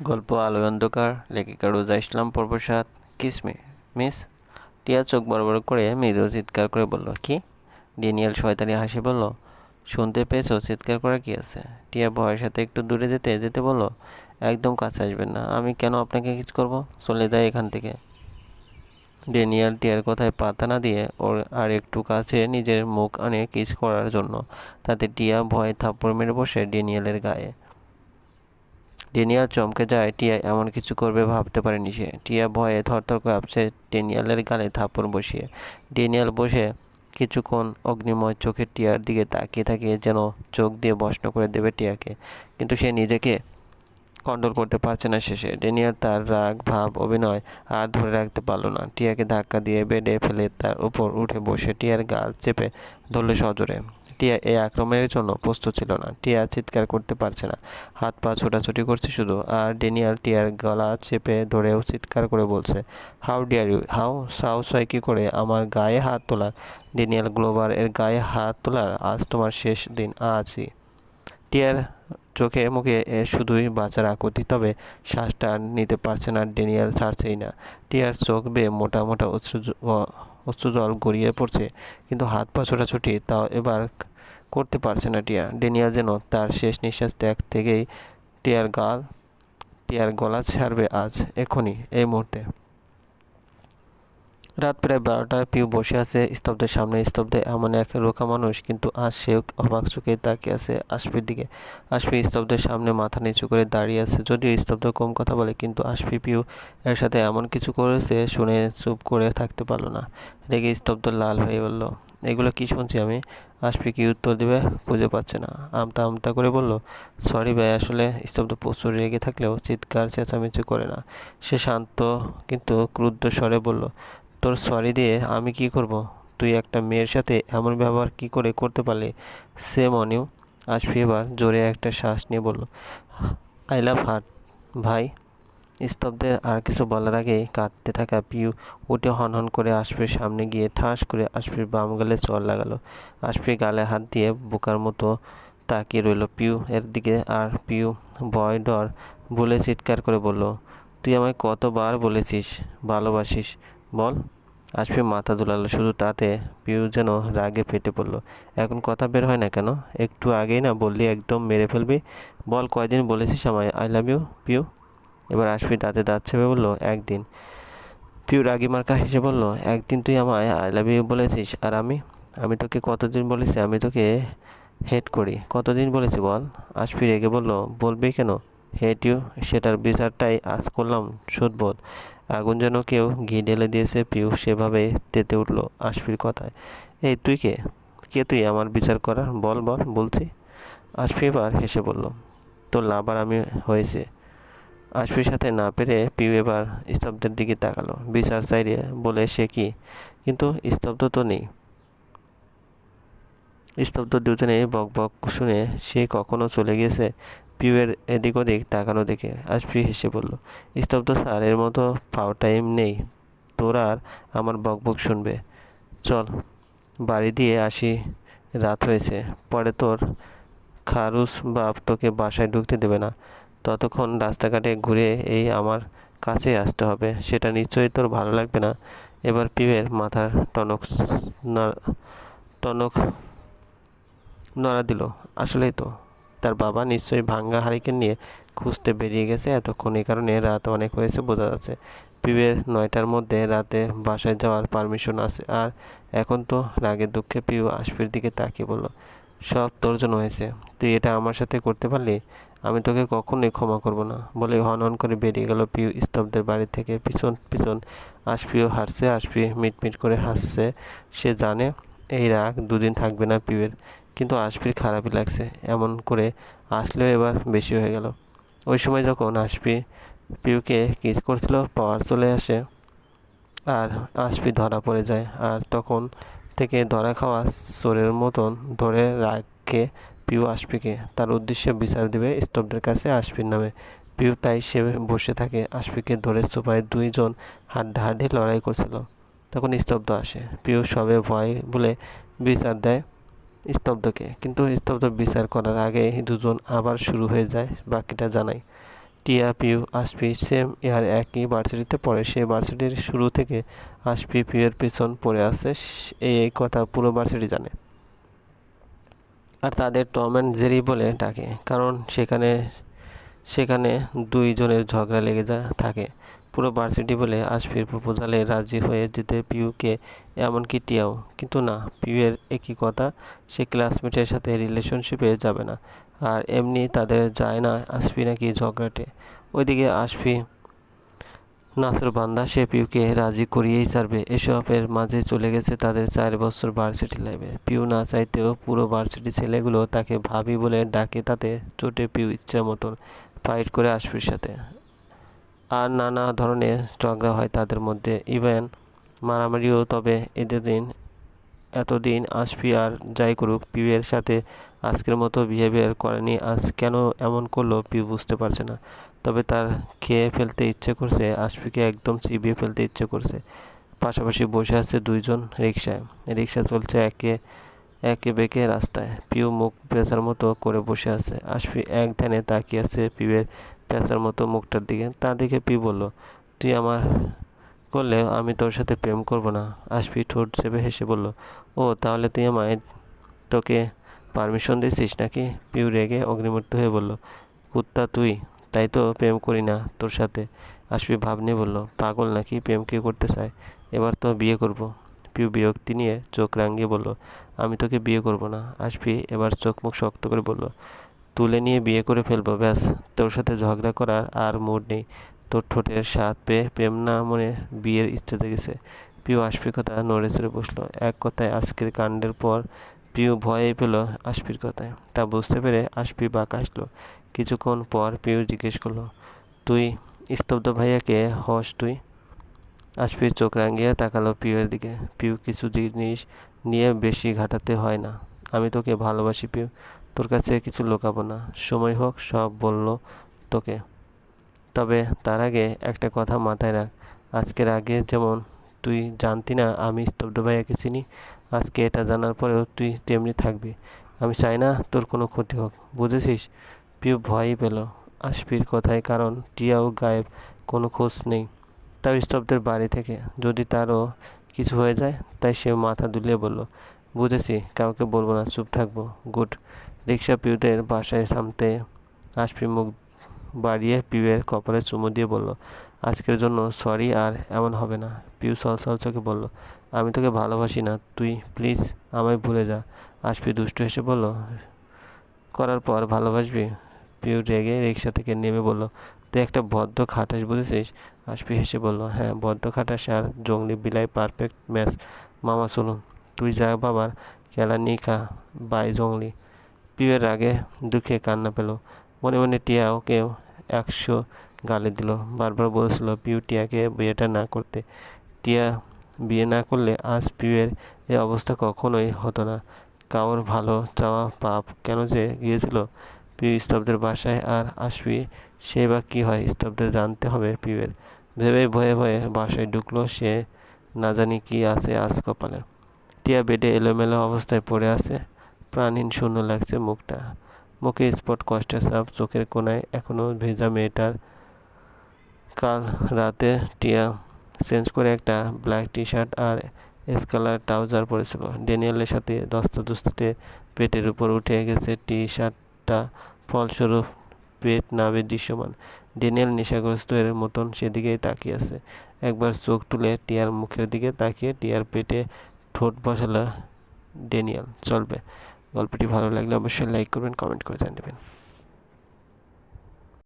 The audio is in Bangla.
গল্প আলোয় অন্ধকার, লেখিকা রোজা ইসলাম পর্বসাদ কিসমি মিস, টিয়া চোখ বড় বড় করে মৃদু চিৎকার করে বলল, কি? ডেনিয়াল শয়তানি হাসি বলল, শুনতে পেয়েছ চিৎকার করা কি আছে? টিয়া ভয়ের সাথে একটু দূরে যেতে যেতে বলল, একদম কাছে আসবেন না, আমি কেন আপনাকে কিছু করব? চলে যাই এখান থেকে। ডেনিয়াল টিয়ার কথায় পাতা না দিয়ে ওর আর একটু কাছে নিজের মুখ আনে কিস করার জন্য, তাতে টিয়া ভয়ে থাপ্পড় মেরে বসে ডেনিয়ালের গায়ে। ডেনিয়াল চমকে যায়, টিয়া এমন কিছু করবে ভাবতে পারেনি সে। টিয়া ভয়ে থরথর আপসে ডেনিয়ালের গালে থাপ্পড় বসিয়ে। ডেনিয়াল বসে কিছুক্ষণ অগ্নিময় চোখের টিয়ার দিকে তাকিয়ে থাকে, যেন চোখ দিয়ে বসন করে দেবে টিয়াকে। কিন্তু সে নিজেকে কন্ট্রোল করতে পারছে না শেষে। ডেনিয়াল তার রাগ, ভাব, অভিনয় আর ধরে রাখতে পারল না। টিয়াকে ধাক্কা দিয়ে বেডে ফেলে তার উপর উঠে বসে টিয়ার গাল চেপে ধরলে সজোরে। টিয়া এই আক্রমণের জন্য প্রস্তুত ছিল না। টিয়া চিৎকার করতে পারছে না। হাত পা ছোটাছুটি করছে শুধু আর ডেনিয়াল টিয়ার গলা চেপে ধরেও চিৎকার করে বলছে, হাউ ডিয়ার ইউ? হাউ? সাহস হয় কী করে? আমার গায়ে হাত তোলার? ডেনিয়াল গ্লোবার এর গায়ে হাত তোলার? আজ তোমার শেষ দিন, আজই। টিয়ার চোখে মুখে এ শুধুই বাঁচার আকুতি, তবে শ্বাসটা নিতে পারছে না, ডেনিয়াল ছাড়ছেই না। টিয়ার চোখ বেয়ে মোটা মোটা অশ্রু জল গড়িয়ে পড়ছে। কিন্তু হাত পা ছোটাছুটি তাও এবার করতে পারছে না টিয়া। ডেনিয়াল যেন তার শেষ নিঃশ্বাস ত্যাগ থেকেই টিয়ার গাল, টিয়ার গলা ছাড়বে আজ, এখনই, এই মুহূর্তে। রাত প্রায় বারোটায় পিউ বসে আছে স্তব্ধের সামনে। স্তব্ধে এমন এক রোখা মানুষ, কিন্তু আজ সেও অবাক চোখে তাকিয়ে আছে আশফির দিকে। আশফি স্তব্ধের সামনে মাথা নিচু করে দাঁড়িয়ে আছে, যদিও স্তব্ধ কম কথা বলে, কিন্তু আশফি পিউ এর সাথে এমন কিছু করেছে শুনে চুপ করে থাকতে পারল না। রেগে স্তব্ধ লাল হয়ে বলল, এগুলো কি শুনছি আমি? আশফি কি উত্তর দেবে? খুঁজে পাচ্ছে না। আমতা আমতা করে বলল, সরি ভাই, আসলে স্তব্ধ প্রচুর রেগে থাকলেও চিৎকার চেঁচামেচি করে না। সে শান্ত কিন্তু ক্রুদ্ধ স্বরে বলল তোর সরি দিয়ে আমি কি করব? তুই একটা মেয়ের সাথে এমন ব্যবহার কি করে করতে পারলি? সে মনেও আশফি এবার জোরে একটা শ্বাস নিয়ে বলল আই লাভ হার্ট ভাই। স্তব্ধের আর কিছু বলার আগেই কাঁদতে থাকা পিউ উঠে হনহন করে আশফির সামনে গিয়ে ঠাস করে আশফির বাম গালে চর লাগালো। আশফি গালে হাত দিয়ে বোকার মতো তাকিয়ে রইল পিউ এর দিকে আর পিউ ভয় ডর বলে চিৎকার করে বলল, তুই আমায় কতবার বলেছিস, ভালোবাসিস, বল। আশফি মাথা দুলালো শুধু তাতে পিউ যেন রাগে ফেটে পড়ল। এখন কথা বের হয় না কেন? একটু আগেই না বললি, একদম মেরে ফেলবি। বল, কয়দিন বলেছিস আমায়? I love you Piu. এবার আশফি দাঁতে দাঁত চেপে বলল, একদিন। পিউ রাগি মার্কা হেসে বলল, একদিন তুই আমায় আই লাভ ইউ বলেছিস, আর আমি? আমি তোকে কতদিন বলেছি? আমি তোকে হেট করি। কতদিন বলেছি বল? আশফি রেগে বলল বলবি কেন? হেট ইউ সেটার বিচারটাই আজ করলাম সুদবোধ। আগুন যেন কেউ ঘি ঢেলে দিয়েছে, পিউ সেভাবে তেতে উঠল আশফির কথায়। এই তুই কে? কে তুই আমার বিচার করার? বল বল, বলছি। আশফি এবার হেসে বলল, তোর লাভার আমি হয়েছে। আশফির সাথে না পেরে পিউ এবার স্তব্ধের দিকে তাকালো। বিচার চাইলে বলে সে কি? কিন্তু স্তব্ধ তো নেই। স্তব্ধ দুজনে বক বক শুনে সে কখনো চলে গিয়েছে পিউয়ের এদিক ওদিক তাকানো দেখে আশফি হেসে বলল, স্তব্ধ স্যার, এর মতো পাও টাইম নেই। তোর আর আমার বক বক শুনবে। চল, বাড়ি দিয়ে আসি। রাত হয়েছে। পরে তোর খারুস বাপ তোকে বাসায় ঢুকতে দেবে না। ততক্ষণ রাস্তাঘাটে ঘুরে এই আমার কাছে আসতে হবে। সেটা নিশ্চয়ই তোর ভালো লাগবে না। এবার পিউয়ের মাথার টনক টনক নড়া দিল। আসলেই তো তার বাবা নিশ্চয়ই ভাঙ্গা হারিকেন নিয়ে খুঁজতে বেরিয়ে গেছে। এতক্ষণ এই কারণে রাত অনেক হয়েছে বোঝা যাচ্ছে। পিউয়ের নয়টার মধ্যে রাতে বাসায় যাওয়ার পারমিশন আছে। আর এখন তো রাগে দুঃখে পিউ আশফির দিকে তাকিয়ে বলল, সব তোর জন্য হয়েছে। তুই এটা আমার সাথে করতে পারলি? আমি তোকে কখনোই ক্ষমা করব না। বলে হন হন করে বেরিয়ে গেল পিউ স্তব্ধের বাড়ি থেকে। পিছন পিছন আশপিও হাসছে আশপি মিটমিট করে হাসছে। সে জানে এই রাগ দুদিন থাকবে না পিউয়ের। কিন্তু আশফির খারাপই লাগছে। এমন করে আসলেও এবার বেশি হয়ে গেল। ওই সময় যখন আশফি পিউকে কিস করছিল, পাওয়ার চলে আসে আর আশফি ধরা পড়ে যায়। আর তখন থেকে ধরা খাওয়া চোরের মতন ধরে রাখে পিউ আশফিকে। তার উদ্দেশ্যে বিচার দেবে স্তব্ধের কাছে আশফির নামে। পিউ তাই সে বসে থাকে। আশফিকে ধরে চোপায় দুইজন হাড্ডাহাড্ডি লড়াই করছিল। তখন স্তব্ধ আসে। পিউ সবে ভয় বলে বিচার দেয়। স্তব্ধকে। কিন্তু স্তব্ধ বিচার করার আগে দুজন আবার শুরু হয়ে যায়, বাকিটা জানাই। টিয়া পিউ আশফি সেম ইয়ার একই ভার্সিটিতে পড়ে। সেই ভার্সিটির শুরু থেকে আশফি পিউয়ের পিছন পড়ে আছে এই এই কথা পুরো ভার্সিটি জানে। আর তাদের টম অ্যান্ড জেরি বলে ডাকে, কারণ সেখানে সেখানে দুইজনের ঝগড়া লেগে যা, থাকে। পুরো ভার্সিটি বলে আশফির প্রপোজালে রাজি হয়ে যেতে পিউকে এমনকি টিয়াও। কিন্তু না, পিউয়ের একই কথা, সে ক্লাসমেটের সাথে রিলেশনশিপে যাবে না। আর এমনি তাদের যায় না আশফি নাকি ঝগড়াটে। ওইদিকে আশফি, নাসর বান্দা, সে পিউকে রাজি করিয়েই ছাড়বে। এসবের মাঝে চলে গেছে তাদের চার বছর ভার্সিটি লাইফে পিউ না চাইতেও পুরো ভার্সিটি ছেলেগুলো তাকে ভাবি বলে ডাকে তাতে চোটে পিউ ইচ্ছা মতন ফাইট করে আশফির সাথে। আর নানা ধরনের ঝগড়া হয় তাদের মধ্যে। ইভেন মারামারিও তবে এদের দিন, এতদিন আশফি আর যাই করুক পিউয়ের সাথে আজকের মতো বিহেভিয়ার করেনি। আজ কেন এমন করল পিউ বুঝতে পারছে না। তবে তার খেয়ে ফেলতে ইচ্ছে করছে আশফিকে একদম চিবিয়ে ফেলতে ইচ্ছে করছে। পাশাপাশি বসে আছে দুইজন রিক্সায় রিক্সা চলছে একে একে বেঁকে রাস্তায়। পিউ মুখ পেঁচার মতো করে বসে আছে। আশফি এক ধ্যানে তাকিয়ে আছে পিউয়ের পেঁচার মতো মুখটার দিকে। তা দেখে পি বলল, তুই আমার করলে আমি তোর সাথে প্রেম করব না। আশফি ঠোঁট চেপে হেসে বলল, ও, তাহলে তুই আমায় তোকে পারমিশন দিছিস নাকি? পিউ রেগে অগ্নিমূর্তি হয়ে বলল, কুত্তা তুই, তাই তো প্রেম করি না তোর সাথে। আশফি ভাব নিয়ে বলল, পাগল নাকি প্রেম কে করতে চায়? এবার তো বিয়ে করব। পিউ বিরক্তি নিয়ে চোখ রাঙিয়ে বলল, আমি তোকে বিয়ে করব না। আশফি এবার চোখ মুখ শক্ত করে বলল তুলে নিয়ে বিয়ে করে ফেলব, ব্যাস। তোর সাথে ঝগড়া করার আর মুড নেই। তোর ঠোঁটের স্বাদ পেয়ে প্রেম না মনে বিয়ের ইচ্ছে পিউ আশফির কথা নড়ে চড়ে বসল। এক কথায় আজকের কাণ্ডের পর পিউ ভয়ে পেল আশফির কথায়। তা বুঝতে পেরে আশফি বাঁকা আসলো। কিছুক্ষণ পর পিউ জিজ্ঞেস করল, তুই স্তব্ধ ভাইয়াকে হস তুই? আশফির চোখ রাঙিয়ে তাকালো পিউয়ের দিকে। পিউ কিছু জিনিস নিয়ে বেশি ঘাটাতে হয় না। আমি তোকে ভালোবাসি পিউ। তোর কাছে কিছু লুকাবো না। সময় হোক, সব বলল তোকে। তবে তার আগে একটা কথা মাথায় রাখ। আজকের আগে যেমন তুই জানতি না, আমি স্তব্ধ ভাইয়াকে চিনি। আজকে এটা জানার পরেও তুই তেমনি থাকবি। আমি চাই না তোর কোনো ক্ষতি হোক, বুঝেছিস? পিউ ভয়ই পেল আশফির কথায়, কারণ টিয়াও গায়েব, কোনো খোঁজ নেই। তাও স্তব্ধের বাড়ি থেকে যদি তারও কিছু হয়ে যায়, তাই সে মাথা দুলিয়ে বলল, বুঝেছি, কাউকে বলব না, চুপ থাকব, গুড। রিক্সা পিউদের বাসায় থামতে আশফি মুখ বাড়িয়ে পিউয়ের কপালে চুমু দিয়ে বলল, আজকের জন্য সরি আর এমন হবে না। পিউ সল সল চোখে বলল, আমি তোকে ভালোবাসি না, তুই প্লিজ আমায় ভুলে যা। আশফি দুষ্ট হেসে বলল, করার পর ভালোবাসবি? পিউ রেগে রিক্সা থেকে নেমে বলল, তুই একটা বদ্ধ খাটাস, বুঝেছিস? আশফি হেসে বলল হ্যাঁ বদ্ধ খাটাস আর জঙ্গলি বিলাই পারফেক্ট ম্যাচ। মামা, চলুন, তুই যা বাবার খেলা নিয়ে খা বাই জঙ্গলি। পিউয়ের রাগে দুঃখে কান্না পেল। মনে মনে টিয়া ওকে একশো গালি দিল। বারবার বলছিল, পিউ, টিয়াকে বিয়েটা না করতে। টিয়া বিয়ে না করলে আজ পিউয়ের এই অবস্থা কখনোই হতো না। কাউর ভালো চাওয়া পাপ কেন যে গিয়েছিল? পিউ স্তব্ধের বাসায় আর আসবি, সে বা কী হয় স্তব্ধের জানতে হবে পিউয়ের। ভেবে ভয়ে ভয়ে বাসায় ঢুকলো সে, না জানি কি আছে আজ কপালে। টিয়া বেডে এলোমেলো অবস্থায় পড়ে আছে। প্রাণহীন শূন্য লাগছে মুখটা। মুখে স্পট কষ্টের চাপ চোখের কোনায় এখনও ভেজা মেয়েটার কাল রাতে টিয়া চেঞ্জ করে একটা ব্ল্যাক টি শার্ট আর স্কালার ট্রাউজার পরেছিল। ড্যানিয়েলের সাথে দস্তাদস্তিতে পেটের উপর উঠে গেছে টি শার্টটা ফলস্বরূপ পেট নাবে দৃশ্যমান। ড্যানিয়েল নেশাগ্রস্ত এর মতন সেদিকেই তাকিয়ে আছে। একবার চোখ তুলে টিয়ার মুখের দিকে তাকিয়ে টিয়ার পেটে ঠোঁট বসালো ড্যানিয়েল। চলবে। গল্পটি ভালো লাগলে অবশ্যই লাইক করবেন কমেন্ট করে জানিয়ে দেবেন।